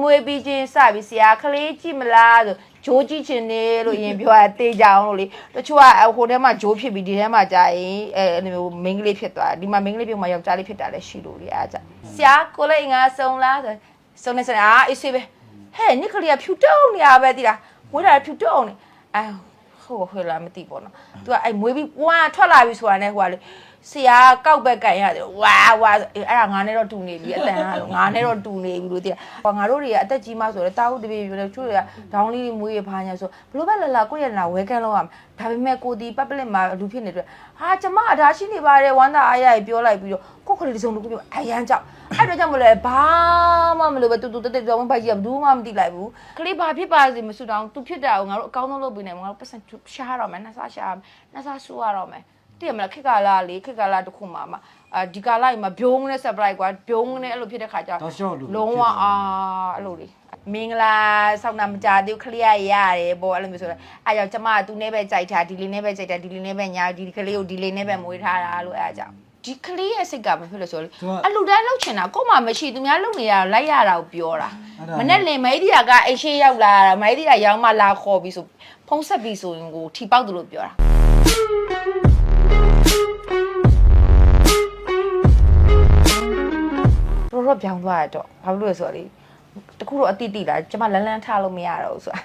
မွေးပြီးချင်းစပြီးဆရာကလေးကြည့်မလားဆိုဂျိုးကြည့်ချင်တယ်လို့ရင်ပြောတာတေးကြအောင်လို့လေတချို့ကဟိုထဲမှာဂျိုးဖြစ်ပြီးဒီထဲမှာကြာရင်အဲအဲ့လိုမျိုးမိန်းကလေးဖြစ်သွားတယ်ဒီမှာမိန်းကလေးပြုတ်မှာယောက်ျားလေးဖြစ်တာလည်းရှိလို့လေအားကြဆရာကိုလေးငါဆုံးလားဆိုဆုံးနေစရာအေးဆေးပဲဟဲ့နိကလေးကဖြူတုံးနေရပဲတိလားမွေးတာဖြူတုံးနေအဲဟိုဟိုလာမသိပေါ့နော်သူကအဲ့မွေးပြီးဝါထွက်လာပြီဆိုတာနဲ့ဟိုကလေ ဆရာကောက်ဘက်ကန်ရတယ်ဝါဝါအဲ့အဲ့ဒါငါနဲ့တော့တူနေပြီအတန်ကတော့ငါနဲ့တော့တူနေပြီလို့တိဟောငါတို့တွေကအသက်ကြီးမှဆိုတော့တာဟုတ်တပြေပြေချို့တွေကဒေါင်းလေးမွေးရဖားညာဆိုဘလို့ပဲလာလာကိုယ့်ရဲ့နာဝဲကန်လောက်ရမှာဒါပေမဲ့ကိုဒီပပလစ်မှာလူဖြစ်နေတဲ့ဟာကျမအဒါရှိနေပါတယ်ဝမ်းသာအားရပြောလိုက်ပြီးတော့ကိုခလေးတစ်စုံတစ်ခုပြောအရန်ကြောက်အဲ့တော့ကြောင့်မလဲဘာမှမလို့ပဲတူတူတက်တက်ကြောင်းဘိုက်ကြီးကဘူးမှမသိလိုက်ဘူးကလေးဘာဖြစ်ပါစေမဆူတောင်းသူဖြစ်တာကိုငါတို့အကောင်းဆုံးလုပ်ပေးနေမှာငါတို့ပတ်စံရှားတော့မယ်နှစားရှားနှစားဆူရတော့မယ် တည်မလားခက်ကာလာလေခက်ကာလာတစ်ခုမှမှာအာဒီကာလာကြီးမှာဘုံနဲ့ surprise ကွာဘုံနဲ့အဲ့လိုဖြစ်တဲ့ခါကျတောက်လျှောက်လို့လုံးဝအာအဲ့လိုလေမင်္ဂလာဆောင်းတာမကြသေးဘူးခလေးရရတယ်ပေါ့အဲ့လိုမျိုးဆိုတော့အဲ့ကြောင့်ကျမကသူနဲ့ပဲကြိုက်တာဒီလေးနဲ့ပဲကြိုက်တာဒီလေးနဲ့ပဲညာဒီကလေးကိုဒီလေးနဲ့ပဲမွေးထားတာလို့အဲ့အကြောင်းဒီကလေးရဲ့စိတ်ကမဖြစ်လို့ဆိုတော့အလူတိုင်းလှုပ်ချင်တာကို့မှာမရှိသူများလှုပ်နေရတော့လိုက်ရတာကိုပြောတာမနဲ့လင်မိဒီယာကအိရှိရောက်လာတာမိဒီယာရောင်းမှလာခေါ်ပြီးဆိုဖုံးဆက်ပြီးဆိုရင်ကိုထီပေါက်တယ်လို့ပြောတာ တော်တော်ပြောင်းသွားရတော့ဘာလို့လဲဆိုတော့လေတခုတော့အတိတိလာကျမလန်းလန်းထားလို့မရတော့ဘူးဆိုတာ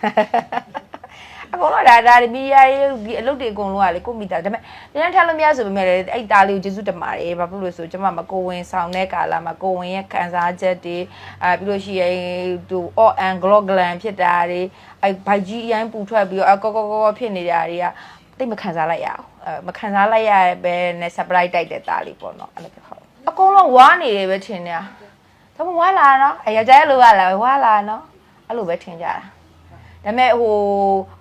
အကုန်လုံးဒါဒါမီဒီယာရေးဒီအလုပ်တွေအကုန်လုံးကလေကိုမိသားဒါပေမဲ့လန်းလန်းထားလို့မရဆိုပေမဲ့လေအဲ့တားလေးကိုကျေးဇူးတင်ပါတယ်ဘာဖြစ်လို့လဲဆိုကျမမကိုဝင်ဆောင်တဲ့ကာလာမှာကိုဝင်ရဲ့ခံစားချက်တွေအာပြီးလို့ရှိရင်သူ all and glow glam ဖြစ်တာတွေအဲ့ဘိုက်ကြီးအရင်ပူထွက်ပြီးတော့အကောကောကောဖြစ်နေတာတွေကတိတ်မခံစားလိုက်ရအောင်အဲမခံစားလိုက်ရပဲနဲ့ surprise တိုက်တဲ့တားလေးပေါ့နော်အဲ့လိုပြောဟုတ်အကုန်လုံးဝါနေတယ်ပဲထင်နေတာ ဒါမှဝါလာနော်အယောက်ျားရဲ့လိုကလာဝါလာနော်အဲ့လိုပဲထင်ကြတာဒါပေမဲ့ဟို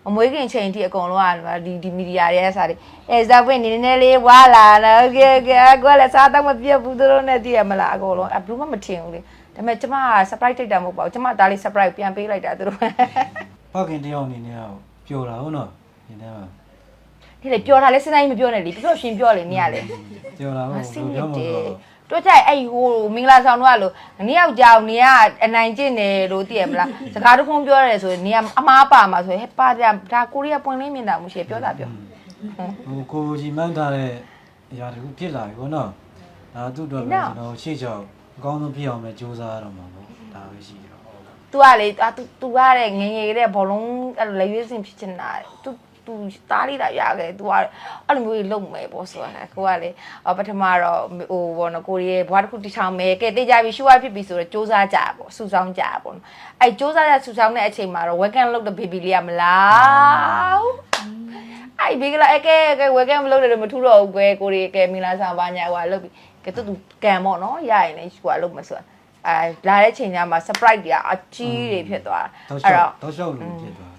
အမွေးခင်ချိန်ထိအကုန်လုံးကဒီဒီမီဒီယာတွေအစားတွေအဲဇာပွင့်နေနေလေးဝါလာနော်ကဲကဲကွာလဲစားတော့မပြတ်ဘူးသူတို့နဲ့တည်ရမလားအကုန်လုံးအဘလူးမမထင်ဘူးလေဒါပေမဲ့ကျမက surprise တိုက်တာမဟုတ်ပါဘူးကျမဒါလေး surprise ပြန်ပေးလိုက်တာသူတို့ပောက်ခင်တယောက်အနေနဲ့ကပျော်တာဟုတ်နော်ဒီထဲမှာဒီလေပျော်တာလဲစဉ်းစားရင်မပျော်နဲ့လေပျော်ရှင်ပျော်လေနေရလေပျော်တာဟုတ်ဘူးပျော်မှာတော့ တို့ကြိုက်အဲ့ဟိုမင်္ဂလာဆောင်တော့လို့နေယောက်ကြောင်နေကအနိုင်ကျင့်တယ်လို့သိရမလားစကားတစ်ခုပြောရတယ်ဆိုရင်နေကအမားပါမှာဆိုရင်ဟဲ့ပါကြဒါကိုရီးယားပွင့်လင်းမြင်တာမရှိပြောတာပြော ဟိုကိုကြီးမှန်းထားတဲ့အရာတခုဖြစ်လာပြီပေါ့နော်ဒါသူ့အတွက်ပဲကျွန်တော်ရှေ့ချောက်အကောင်းဆုံးဖြစ်အောင်ပဲစူးစမ်းရတော့မှာပေါ့ဒါပဲရှိတယ် तू ကလေအာ तू तू ကတဲ့ငငယ်တဲ့ဘောလုံးအဲ့လိုလက်ရွေးစင်ဖြစ်နေတာ तू तू တားလေးတာရခဲ့ तू ကအဲ့လိုမျိုးကြီးလုံမယ်ပေါ့ဆိုတာကိုကလေပထမတော့ဟိုဘောနော်ကိုရီးယားဘွားတစ်ခုတီထောင်မယ်ကဲတေးကြပြီရှူရဖြစ်ပြီဆိုတော့စူးစမ်းကြပေါ့စူဆောင်းကြပေါ့နော်အဲ့စူးစမ်းကြစူဆောင်းတဲ့အချိန်မှာတော့ welcome လုပ်တဲ့ baby လေးကမလားအဲ့ဘေကလာအကဲကဲ welcome လုပ်တယ်မထူတော့ဘူးကွယ်ကိုရီးကဲမင်လာဆောင်ပါညာဟိုလုပ်ပြီးကဲတူတူကံပေါ့နော်ရရင်လည်းဟိုကလုပ်မယ်ဆိုတာအဲလာတဲ့ချိန်ကျမှ surprise တွေကအကြီးတွေဖြစ်သွားတောက်တာလျှောအဲ့က်တော့တောက်လျှောက်လို့ဖြစ်သွား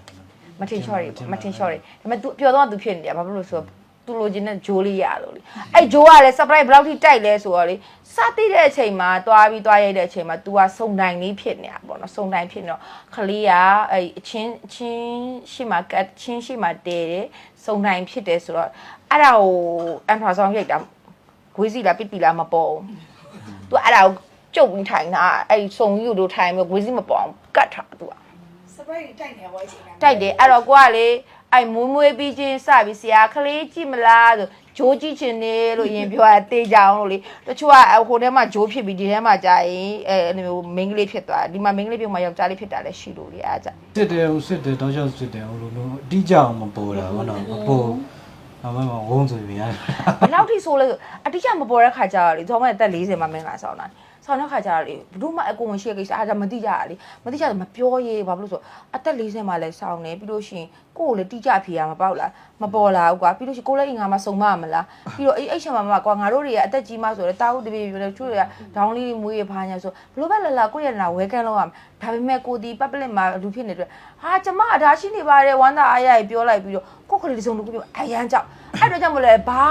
မထင်ချော့တွေပေါ့မထင်ချော့တွေဒါပေမဲ့ तू ပျော်တော့ तू ဖြစ်နေတယ်ဘာဖြစ်လို့လဲဆိုတော့ तू လိုချင်တဲ့ဂျိုးလေးရလို့လေအဲ့ဂျိုးကလည်း surprise ဘယ်လောက်ထိတိုက်လဲဆိုတော့လေစတိတဲ့အချိန်မှာတွားပြီးတွားရိုက်တဲ့အချိန်မှာ तू ကစုံတိုင်းလေးဖြစ်နေတာပေါ့နော်စုံတိုင်းဖြစ်နေတော့ခလေးကအဲ့အချင်းအချင်းရှိမှကတ်ချင်းရှိမှတဲတယ်စုံတိုင်းဖြစ်တယ်ဆိုတော့အဲ့ဒါကိုအန်ထရာဆောင်ရိုက်တာဂွေးစီလားပီပီလားမပေါ်ဘူး तू အဲ့ဒါကိုကျုပ်ပြီးထိုင်တာအဲ့စုံကြီးကိုတို့ထိုင်ပြီးဂွေးစီမပေါ်အောင်ကတ်ထား तू က surprise တိုက်နေပါ့ချိန်ကတိုက်တယ်အဲ့တော့ကိုကလေအဲ့မွေးမွေးပြီးချင်းစပြီးဆရာကလေးကြည့်မလားဆိုဂျိုးကြည့်ချင်တယ်လို့ရင်ပြောတာတေးကြအောင်လို့လေတချို့ကဟိုထဲမှာဂျိုးဖြစ်ပြီးဒီထဲမှာကြာရင်အဲအဲ့လိုမျိုးမိန်းကလေးဖြစ်သွားတယ်ဒီမှာမိန်းကလေးပြုတ်မှာယောက်ျားလေးဖြစ်တာလည်းရှိလို့လေအားကြစစ်တယ်ဟိုစစ်တယ်တောက်လျှောက်စစ်တယ်ဟိုလိုမျိုးအတိအကျအောင်မပေါ်တာဘောနော်မပေါ်အမမဝုန်းဆိုပြီးရတယ်ဘယ်လောက်ထိဆိုးလဲဆိုအတိအကျမပေါ်တဲ့ခါကျတော့လေသောမရဲ့တက်40မှာမင်္ဂလာဆောင်တာ ဆောင်တဲ့ခါကျတော့လေဘယ်သူမှအကုန်ရှိရကိစ္စအားကြမသိကြရလေမသိကြတော့မပြောရေးဘာဖြစ်လို့ဆိုအသက်40မှာလည်းဆောင်နေပြီးလို့ရှိရင် ကိုယ်ကိုလည်းတိကျဖြေရမပေါက်လားမပေါ်လာဘူးကွာပြီးလို့ရှိရင်ကိုယ်လည်းအင်္ဂါမှာစုံမမလားပြီးတော့အဲ့အဲ့ချက်မှာမကွာငါတို့တွေကအသက်ကြီးမှဆိုတော့တာဟုတ်တပြေပြေချို့တွေကဒေါင်းလေးမွေးရဖားညာဆိုဘလို့ပဲလာလာကိုယ့်ရဲ့နာဝဲကန်လောက်ရမှာဒါပေမဲ့ကိုဒီ public မှာလူဖြစ်နေတဲ့ဟာကျမအဒါရှိနေပါတယ်ဝမ်းသာအားရပြောလိုက်ပြီးတော့ကိုယ့်ခလေးတစ်စုံတစ်ခုပြောအရန်ကြောက်အဲ့တော့ကြောင့်မလဲဘာ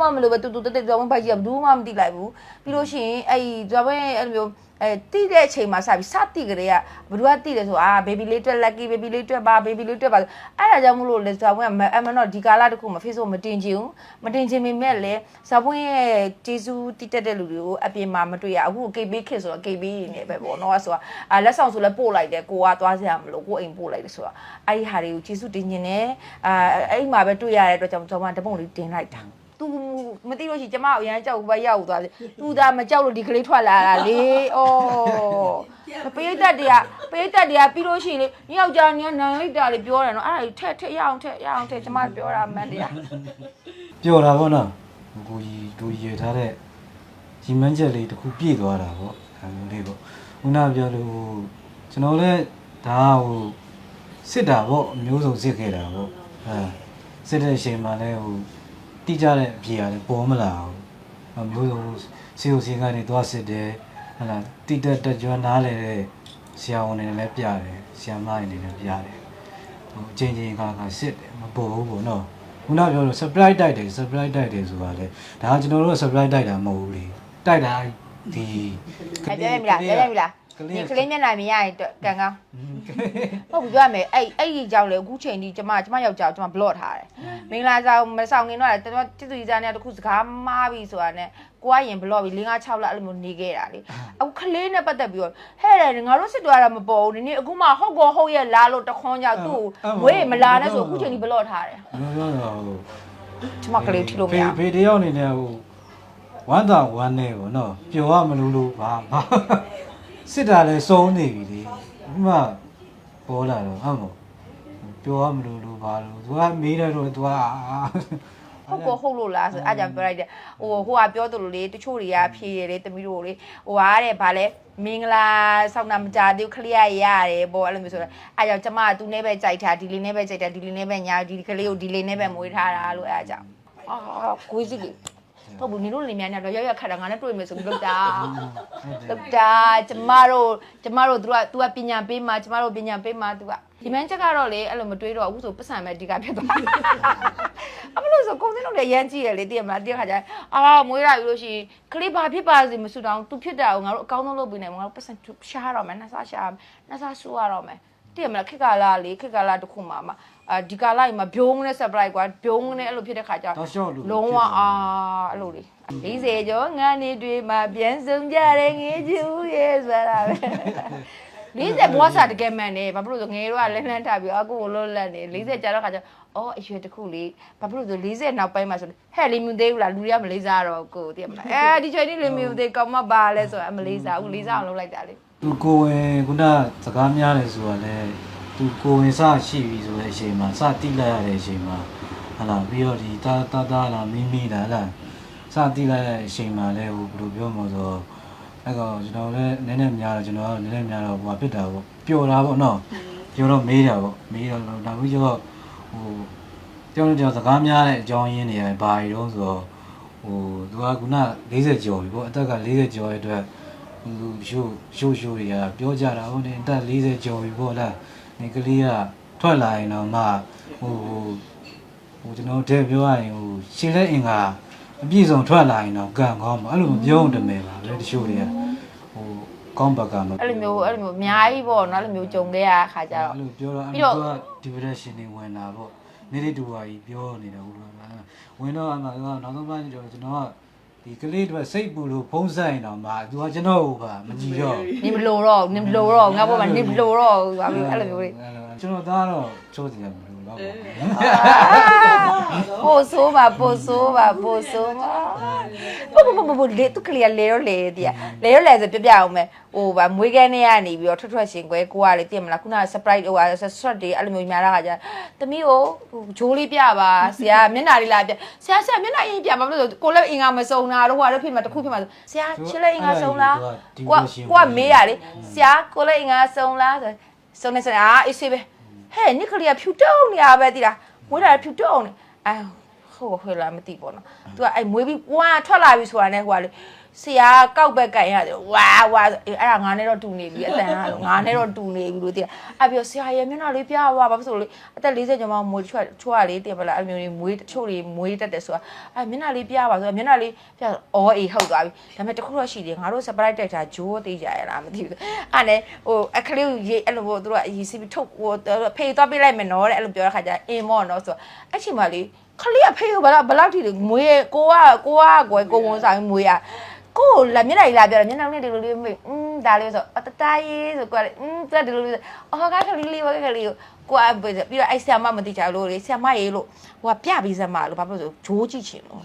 မှမလို့ပဲတူတူတက်တက်ကြောင်းဘိုက်ကြီးကဘူးမှမသိလိုက်ဘူးပြီးလို့ရှိရင်အဲ့ဒီဒါပဲအဲ့လိုမျိုး အဲအဲတိတဲ့အချိန်မှာစပြီးစတိကလေးကဘယ်သူကတိတယ်ဆိုအာ baby လေးတွက် lucky baby လေးတွက်ပါ baby လေးတွက်ပါအဲ့ဒါကြောင့်မလို့လေဇာပွင့်ကအမတော့ဒီကာလတခုမှာ Facebook မတင်ချင်ဘူးမတင်ချင်ပေမဲ့လည်းဇာပွင့်ရဲ့ကျေးဇူးတိတက်တဲ့လူတွေကိုအပြင်မှာမတွေ့ရအခု KB ခစ်ဆိုတော့ KB နေပဲပေါ့နော်ဆိုတာအာလက်ဆောင်ဆိုလည်းပို့လိုက်တယ်ကိုကသွားစရာမလိုကိုအိမ်ပို့လိုက်တယ်ဆိုတော့အဲ့ဒီဟာတွေကိုကျေးဇူးတင်ချင်တယ်အာအဲ့မှာပဲတွေ့ရတဲ့အတွက်ကြောင့်ကျွန်မတပုံလေးတင်လိုက်တာ तू မသိလို့ရှိရင်ကျမအရန်ကြောက်ပဲရောက်သွားတယ် तू ဒါမကြောက်လို့ဒီကလေးထွက်လာတာလေဩပရိသတ်တွေကပရိသတ်တွေကပြီးလို့ရှိရင်လေညယောက်ျားညနိုင်လိုက်တာလေပြောတယ်နော်အဲ့ဒါကြီးထက်ထက်ရအောင်ထက်ရအောင်ထက်ကျမပြောတာမှန်တရားပျော်တာပေါ့နော်ကိုကြီးတို့ရည်ထားတဲ့ရီမန်းချက်လေးတစ်ခုပြည့်သွားတာပေါ့အဲလိုလေးပေါ့ခုနပြောလို့ကျွန်တော်လည်းဒါဟိုစစ်တာပေါ့အမျိုးစုံစစ်ခဲ့တာပေါ့အဲစစ်တဲ့အချိန်မှာလည်းဟို တိကျတဲ့အပြေရတယ်ပေါ်မလာဘူးအမျိုးစုံစီအိုစီကနေသွားစစ်တယ်ဟလာတိတက်တက်ကြွနားလေတဲ့ဆရာဝန်တွေလည်းပြတယ်ဆရာမတွေလည်းပြတယ်ဟိုအချင်းချင်းကကစစ်တယ်မပေါ်ဘူးပေါ့နော်ခုနပြောလို့ surprise တိုက်တယ် surprise တိုက်တယ်ဆိုတာလေဒါကကျွန်တော်တို့က surprise တိုက်တာမဟုတ်ဘူးလေတိုက်တာဒီအဲ့ပြောရမလားပြောရမလား ကဒီလေးကလေးမျက်နှာမြင်ရရင်ကန်ကောင်းဟုတ်ပြီပြောရမယ်အဲ့အဲ့ဒီကြောင့်လေအခုချိန်ဒီကျမကျမယောက်ျားကျမ block ထားတယ်မင်္ဂလာဆောင်မဆောင်ခင်တော့လေတော်တိတူကြီးစားနေတခုစကားမှားပြီဆိုတာနဲ့ကိုကရင် block ပြီး5 6လအဲ့လိုမျိုးနေခဲ့တာလေအခုကလေးနဲ့ပတ်သက်ပြီးတော့ဟဲ့တယ်ငါတို့စစ်သွားတာမပေါ်ဘူးဒီနေ့အခုမှဟုတ်ကောဟုတ်ရဲ့လားလို့တခွန်းကြောက်သူ့မွေးမလာနဲ့ဆိုအခုချိန်ဒီ block ထားတယ်ပြောပြောတော့ဟိုကျမကလေးထိလို့မရဘူးဖေတယောက်အနေနဲ့ဟိုဝမ်းသာဝမ်းနေပေါ့နော်ပျော်ရမလို့လို့ဘာဘာ စစ်တာလဲစုံနေပြီလေဒီမှာပေါ်လာတော့ဟုတ်မို့ပျော်ရမလို့လို့ဘာလို့သူကမေးတယ်တော့သူကဟုတ်ကောဟုတ်လို့လားဆိုအားကြောင့်ပြောလိုက်တယ်ဟိုဟိုကပြောသလိုလေတချို့တွေကဖြေရတယ်တမီးတို့လေဟိုကားတဲ့ဗာလဲမင်္ဂလာဆောက်တာမကြသေးဘူးခလရရတယ်ပေါ့အဲ့လိုမျိုးဆိုတော့အားကြောင့်ကျမကသူနဲ့ပဲကြိုက်တာဒီလေးနဲ့ပဲကြိုက်တာဒီလေးနဲ့ပဲညာဒီကလေးကိုဒီလေးနဲ့ပဲမွေးထားတာလို့အားကြောင့်အာကိုကြီးကြီး ဟုတ်ဘူးနင်တို့လင်မြန်းနေတော့ရောက်ရောက်ခတ်တာငါနဲ့တွေ့မယ်ဆိုပြီးလောက်တာလောက်တာကျမတို့ကျမတို့သူက तू ကပညာပေးမှာကျမတို့ပညာပေးမှာ तू ကဒီမန်းချက်ကတော့လေအဲ့လိုမတွေးတော့အခုဆိုပတ်စံမဲ့ဒီကဖြစ်သွားတယ်အမလို့ဆိုကုန်စင်းတို့လည်းရမ်းကြည့်ရလေတည်ရမလားတည်ခါကျအာမွေးရပြီလို့ရှိရင်ကလေးဘာဖြစ်ပါစေမဆူတောင်း तू ဖြစ်တာကိုငါတို့အကောင်းဆုံးလုပ်ပေးနိုင်မှာငါတို့ပတ်စံရှားတော့မယ်နှဆားရှားနှဆားဆူရတော့မယ်တည်ရမလားခက်ကာလာလေခက်ကာလာတစ်ခုမှမှာ အာဒီကာလာကြီးမှာဘုံနဲ့ surprise ကွာဘုံနဲ့အဲ့လိုဖြစ်တဲ့ခါကျတော့ရှော့လို့လုံးဝအာအဲ့လိုလေ40ကျော်ငါနေတွေမှာပြန်ဆုံးကြတဲ့ငေးချူရဲ့ဆိုတာပဲ40ဘွားစားတကယ်မှန်နေဘာဖြစ်လို့ဆိုငယ်တော့လက်လန်းထပြီးအကူကိုလွတ်လပ်နေ40ကြာတော့ခါကျအော်အရွယ်တစ်ခုလေးဘာဖြစ်လို့ဆို40နောက်ပိုင်းမှာဆိုဟဲ့လီမြူသေးဘူးလားလူတွေကမလေးစားတော့ကိုတည်မလားအဲဒီချိန်នេះလီမြူသေးကောင်းမပါလဲဆိုတော့မလေးစားဘူးလေးစားအောင်လုပ်လိုက်တာလေသူကိုဝင်ခုနစကားများတယ်ဆိုတာလေ သူကိုဝင်စရှိပြီဆိုတဲ့အချိန်မှာစတိလိုက်ရတဲ့အချိန်မှာဟလာပြီးတော့ဒီတာတာတာလာမီမီလာလာစတိလိုက်ရတဲ့အချိန်မှာလေဟိုဘယ်လိုပြောမလဲဆိုတော့အဲ့တော့ကျွန်တော်လည်းနည်းနည်းများတော့ကျွန်တော်ကနည်းနည်းများတော့ဟိုဖြစ်တာပေါ့ပျော်တာပေါ့နော်ပျော်တော့မေးတာပေါ့မေးတော့ဒါပြီးတော့ဟိုကျောင်းကျောင်းစကားများတဲ့အကြောင်းရင်းတွေဘာတွေတော့ဆိုတော့ဟိုသူကခုန40ကျော်ပြီပေါ့အသက်က40ကျော်ရဲ့အတွက်ဟိုရှိုးရှိုးရှိုးတွေကပြောကြတာဟုတ်တယ်အသက်40ကျော်ပြီပေါ့လား ဒီကလေးကထွက်လာရင်တော့မှဟိုဟိုဟိုကျွန်တော်တဲ့ပြောရရင်ဟိုရှင်းလက်အင်္ဂါအပြည့်စုံထွက်လာရင်တော့ကံကောင်းမှာအဲ့လိုမပြောတမယ်ပါလေတချို့တွေကဟိုကောင်းဘက်ကမအဲ့လိုမျိုးအဲ့လိုမျိုးအများကြီးပေါ့နော်အဲ့လိုမျိုးကြုံခဲ့ရတဲ့ခါကျတော့အဲ့လိုပြောတော့ပြီးအဲ့တော့လိုက depression တွေဝင်လာပေါ့နေနေတူပါကြီးပြောနေတာဟုတ်လားဝင်တော့အမှတော့နောက်ဆုံးပိုင်းကျတော့ကျွန်တော်က ဒီကလေးတွေစိတ်ပူလို့ဖုံးဆိုင်တော့မှသူကကျွန်တော်ဟိုပါမကြည့်တော့နေမလို့တော့နေမလို့တော့ငါဘောမှာနေမလို့တော့ဘာလို့အဲ့လိုမျိုးလေးကျွန်တော်သားတော့ချိုးစီရမလို့တော့ပေါ့ပို့ဆိုးပါပို့ဆိုးပါ ပို့ဆိုးပါပို့ပို့ပို့ပို့လေသူကလေးလေရောလေတည်းလေရောလေဆိုပြပြအောင်မယ်ဟိုဗာမွေးကန်းနေရနေပြီးတော့ထွက်ထွက်ရှင်ကွဲကိုကလေတည်မလားခုန surprise ဟိုဟာ shot တွေအဲ့လိုမျိုးများတာခါကျသမီးကိုဂျိုးလေးပြပါဆရာမျက်နှာလေးလာပြဆရာဆရာမျက်နှာအရင်ပြဘာလို့လဲကိုလည်းအင်္ဂါမစုံတာတော့ဟိုဟာတော့ဖြစ်မှာတစ်ခုဖြစ်မှာဆရာချစ်လည်းအင်္ဂါစုံလားကိုကကိုကမေးရလေဆရာကိုလည်းအင်္ဂါစုံလားဆိုစုံနေစရာအေးဆေးပဲဟဲ့နိကလေးကဖြူတုံးနေရပဲတိလားမွေးတာဖြူတုံးနေအဲ ဟုတ်ခွေလာမသိပေါ့နော်။ तू ကအဲ့မွေးပြီးပွားထွက်လာပြီဆိုတာနဲ့ဟိုကလေဆရာကောက်ဘက်ကန်ရတယ်ဝါဝါအေးအဲ့ဒါငါနဲ့တော့တူနေပြီအတန်ကလို့ငါနဲ့တော့တူနေပြီလို့တည်အဲ့ပြီးတော့ဆရာရဲ့မျက်နှာလေးပြပါဘာဖြစ်လို့လဲအသက်40ကျော်မှမွေးချွတ်ချွတ်ရလေးတည်ပါလားအဲ့လိုမျိုးလေးမွေးတချို့တွေမွေးတက်တယ်ဆိုတာအဲ့မျက်နှာလေးပြပါဆိုတော့မျက်နှာလေးပြအော်အေးဟုတ်သွားပြီဒါပေမဲ့တခုတော့ရှိတယ်ငါတို့ surprise တက်တာဂျိုးသေးကြရလားမသိဘူးအဲ့နဲ့ဟိုအခလေးကိုရေးအဲ့လိုဟိုသူတို့ကအရေးစီပြီးထုတ်ဟိုဖေးသွားပေးလိုက်မယ်နော်တဲ့အဲ့လိုပြောတဲ့ခါကျအင်းမော့နော်ဆိုတော့အဲ့ချိန်မှာလေ ခလေးအဖေကိုဘယ်တော့ဘယ်လောက်ထိလဲမွေးကိုကကိုကကွယ်ကိုဝန်ဆောင်မွေးရ ကိုယ်လာမျက်နှာကြီးလာပြောတယ်မျက်နှာလေးဒီလိုလေးမေးอืมဒါလေးဆိုအတတရေးဆိုကွာလေอืมသူကဒီလိုလေးအော်ကခလေးလေးဝကခလေးကိုကိုကပြီးတော့အဲ့ဆရာမမသိချင်လို့လေဆရာမရေးလို့ဟိုကပြပြီးစမ်းမလို့ဘာဖြစ်လို့ဆိုဂျိုးကြည့်ချင်လို့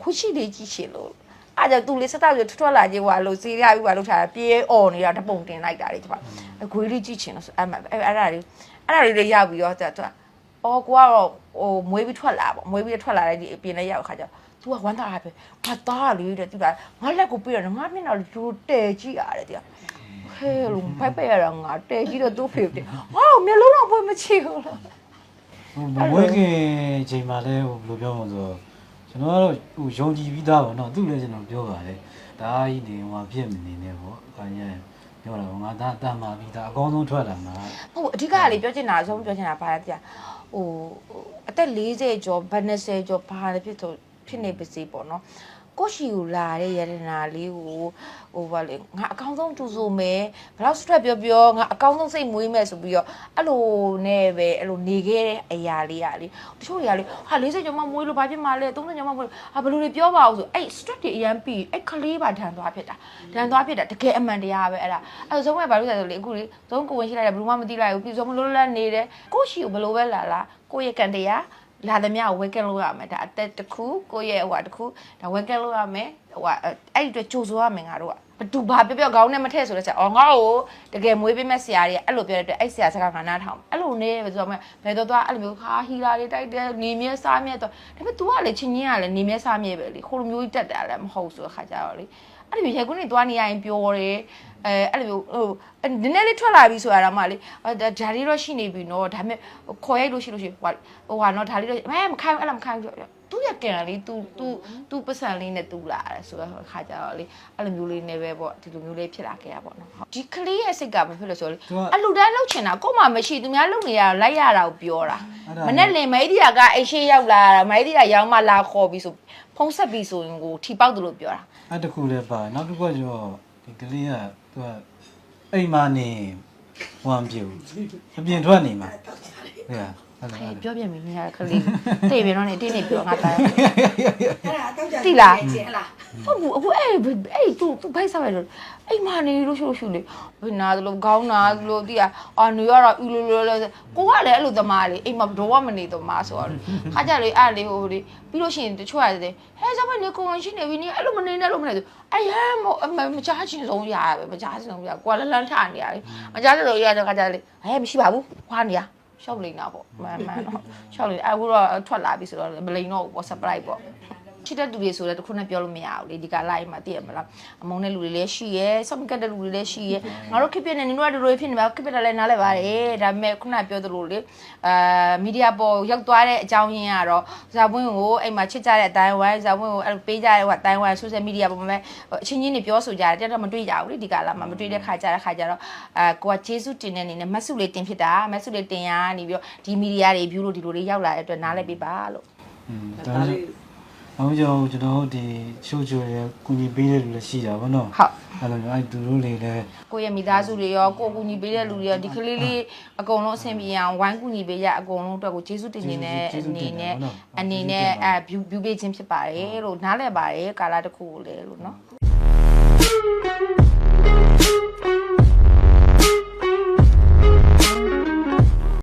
ခုရှိလေးကြည့်ချင်လို့အဲ့ဒါသူလေးစတောက်ရထွတ်လာကြီးဟွာလို့စီးရပြီးဟွာလို့ထားပြေးអော်နေတာတပုံတင်လိုက်တာလေကျမအခွေးလေးကြည့်ချင်လို့ဆိုအဲ့အဲ့အဲ့ဒါလေးအဲ့ဒါလေးလေးရောက်ပြီးတော့သူက အော်ကိုကတော့ဟိုမွေးပြီးထွက်လာပေါ့မွေးပြီးထွက်လာတဲ့ဒီအပြင်လေးရောက်ခါကျတော့ तू ကဝမ်းသာတာပဲငါသားလေးတဲ့ तू ကငါလက်ကိုပြရတယ်ငါမျက်နှာလေးသူတဲကြည့်ရတယ် तू ဟဲလုံးဖိုက်ပဲရတာငါတဲကြည့်တော့ तू ဖေတယ်ဟာမျက်လုံးတော့ဖွင့်မချီဘူးလား ဟိုမမွေးခင်ချိန်မှာလဲဟိုဘယ်လိုပြောမလဲဆိုတော့ကျွန်တော်ကတော့ဟိုယုံကြည်ပြီးသားပေါ့နော်သူ့လည်းကျွန်တော်ပြောပါတယ်ဒါကြီးနေဟိုဖြစ်မနေနဲ့ပေါ့အခါကျရင်ပြောတာငါသားတမ်းမာပြီးသားအကောင်းဆုံးထွက်လာမှာ ဟုတ်အဓိကကလေပြောချင်တာအဆုံးပြောချင်တာဘာလဲပြ ဟိုအသက်40ကျော်ဗန20ကျော်ဘာလဲဖြစ်ဆိုဖြစ်နေပါစေပေါ့နော် ကိုရှိကိုလာတဲ့ရတနာလေးကိုဟိုဘာလဲငါအကောင်းဆုံးတူဆိုမယ်ဘယ်လောက်စထရက်ပြောပြောငါအကောင်းဆုံးစိတ်မွေးမယ်ဆိုပြီးတော့အဲ့လိုနဲ့ပဲအဲ့လိုနေခဲ့တဲ့အရာလေးอ่ะလေတချို့တွေကလေဟာ40ကျော်မှမွေးလို့ဘာဖြစ်မှလဲ30ကျော်မှမွေးလို့ဟာဘယ်လိုတွေပြောပါအောင်ဆိုအဲ့ stress တွေအရန်ပြီးအဲ့ကလေးပါဒဏ်သွားဖြစ်တာဒဏ်သွားဖြစ်တာတကယ်အမှန်တရားပဲအဲ့ဒါအဲ့ဆုံးမဲ့ဘာလို့လဲဆိုလေအခုလေသုံးကိုဝင်ရှိလိုက်တယ်ဘယ်သူမှမသိလိုက်ဘူးပြီးဆုံးမလို့လည်းနေတယ်ကိုရှိကိုဘယ်လိုပဲလာလာကိုရဲ့ကန်တရား လာသမျှဝယ်ကက်လို့ရမယ်ဒါအသက်တစ်ခုကိုယ့်ရဲ့ဟိုဟာတစ်ခုဒါဝယ်ကက်လို့ရမယ်ဟိုဟာအဲ့ဒီအတွက်ကြိုးစိုးရမယ်ငါတို့က ဘသူဘာပြောပြောခေါင်းနဲ့မထည့်ဆိုတော့ဆက်အော်ငါ့ကိုတကယ်မွေးပေးမဲ့ဆရာတွေကအဲ့လိုပြောတဲ့အတွက်အဲ့ဆရာစကားကနားထောင်အဲ့လိုနေပဲဆိုတော့ဘယ်တော့သွားအဲ့လိုမျိုးဟာဟီလာတွေတိုက်တယ်နေမြဲစားမြဲတော့ဒါပေမဲ့ तू ကလေချင်းချင်းကလည်းနေမြဲစားမြဲပဲလေခိုလိုမျိုးကြီးတက်တယ်လည်းမဟုတ်ဆိုတဲ့ခါကြတော့လေအဲ့လိုမျိုးရေကုန်းနေသွားနေရရင်ပြောတယ်အဲအဲ့လိုမျိုးဟိုနည်းနည်းလေးထွက်လာပြီဆိုရတာမှလေဒါဒါလေးတော့ရှိနေပြီနော်ဒါပေမဲ့ခေါ်ရိုက်လို့ရှိလို့ရှိဟိုဟိုဟာနော်ဒါလေးတော့မဲမခိုင်းအဲ့လားမခိုင်းဘူး သူရကန်လေး तू तू तू ပတ်စံလေးနဲ့ तू လာတယ်ဆိုတော့ခါကြတော့လေအဲ့လိုမျိုးလေးနဲ့ပဲပေါ့ဒီလိုမျိုးလေးဖြစ်လာခဲ့တာပေါ့နော်ဒီကလေးရဲ့စိတ်ကမဖြစ်လို့ဆိုလေအလူတန်းလှုပ်ချင်တာကို့မှာမရှိသူများလှုပ်နေရတော့လိုက်ရတာကိုပြောတာမနဲ့လင်မိဒီယာကအိရှိရောက်လာတာမိဒီယာရောင်းမှလာခေါ်ပြီးဆိုဖုံးဆက်ပြီးဆိုရင်ကိုထီပေါက်တယ်လို့ပြောတာ အဲ့တခုလည်းပါနောက်တစ်ခုကကျတော့ဒီကလေးကသူကအိမ်မှာနေဟွမ်ပြူအပြင်ထွက်နေမှာဟုတ်လား ဟုတ်လား အေးပြောပြမိမိရကလေးသိပြီနော်နေတင်းနေပြောငါသား အဲ့ဒါတောက်ကြ တိလား ကျင်ဟလား ဟုတ်ဘူးအခုအဲ့အဲ့ तू तू ဘိုက်စားရလို့အိမ်မနေလို့ရှိလို့ရှိလေဘယ်နာသလိုခေါင်းနာသလိုတိอ่ะအာနေရတော့ဥလိုလိုလိုကိုကလည်းအဲ့လိုသမားလေအိမ်မတော့မနေသမားဆိုတော့ခါကြလေအဲ့လေဟိုလေပြီးလို့ရှိရင်တချို့ရတယ်ဟဲ့စမနေကိုဝင်ရှိနေပြီနေအဲ့လိုမနေနဲ့လို့မနေဘူးအဲ့ဟဲမမချားချင်ဆုံးရပဲမချားချင်ဆုံးရကွာလလန်းထနေရတယ်မချားလို့ရတဲ့ခါကြလေဟဲ့မရှိပါဘူးခွာနေရ ရှောက်လိမ့်တာပေါ့မှန်မှန်တော့ရှောက်လိမ့်အခုတော့ထွက်လာပြီဆိုတော့မလိန်တော့ဘူးပေါ့ surprise ပေါ့ ချစ်တဲ့လူတွေဆိုတော့တခုနဲ့ပြောလို့မရဘူးလေဒီကလိုက်မှာတည်ရမလားအမုန်းတဲ့လူတွေလည်းရှိရဲဆောက်ကတ်တဲ့လူတွေလည်းရှိရဲငါတို့ခစ်ပြနေနင်တို့ကတို့တွေဖြစ်နေပါခစ်ပြတယ်လည်းနားလဲပါတယ်ဒါပေမဲ့ခုနပြောသလိုလေအာမီဒီယာပေါ်ရောက်သွားတဲ့အကြောင်းရင်းကတော့ဇာပွင့်ကိုအိမ်မှာချစ်ကြတဲ့အတိုင်းဝိုင်းဇာပွင့်ကိုအဲ့လိုပေးကြတဲ့ဟိုအတိုင်းဝိုင်းဆိုရှယ်မီဒီယာပေါ်မှာအချင်းချင်းတွေပြောဆိုကြတယ်တက်တော့မတွေ့ကြဘူးလေဒီကလာမှာမတွေ့တဲ့ခါကြတဲ့ခါကြတော့အာကိုကဂျေစုတင်တဲ့အနေနဲ့မတ်စုလေးတင်ဖြစ်တာမတ်စုလေးတင်ရနေပြီးတော့ဒီမီဒီယာတွေ view လို့ဒီလိုတွေရောက်လာတဲ့အတွက်နားလဲပေးပါလို့อืมဒါ အောင်ကြောင့်ကျွန်တော်တို့ဒီချိုးချိုးရကုညီပေးတဲ့လူလည်းရှိတာဗောနော်ဟုတ်အဲ့လိုမျိုးအဲ့သူတို့တွေလည်းကိုယ့်ရဲ့မိသားစုတွေရောကိုယ်ကူညီပေးတဲ့လူတွေရောဒီကလေးလေးအကုန်လုံးအဆင်ပြေအောင်ဝိုင်းကူညီပေးကြအကုန်လုံးအတွက်ကိုကျေးဇူးတင်နေတဲ့အနေနဲ့အနေနဲ့အဲ view view ပေးခြင်းဖြစ်ပါတယ်လို့နားလည်ပါတယ်ကာလာတစ်ခုကိုလေလို့နော်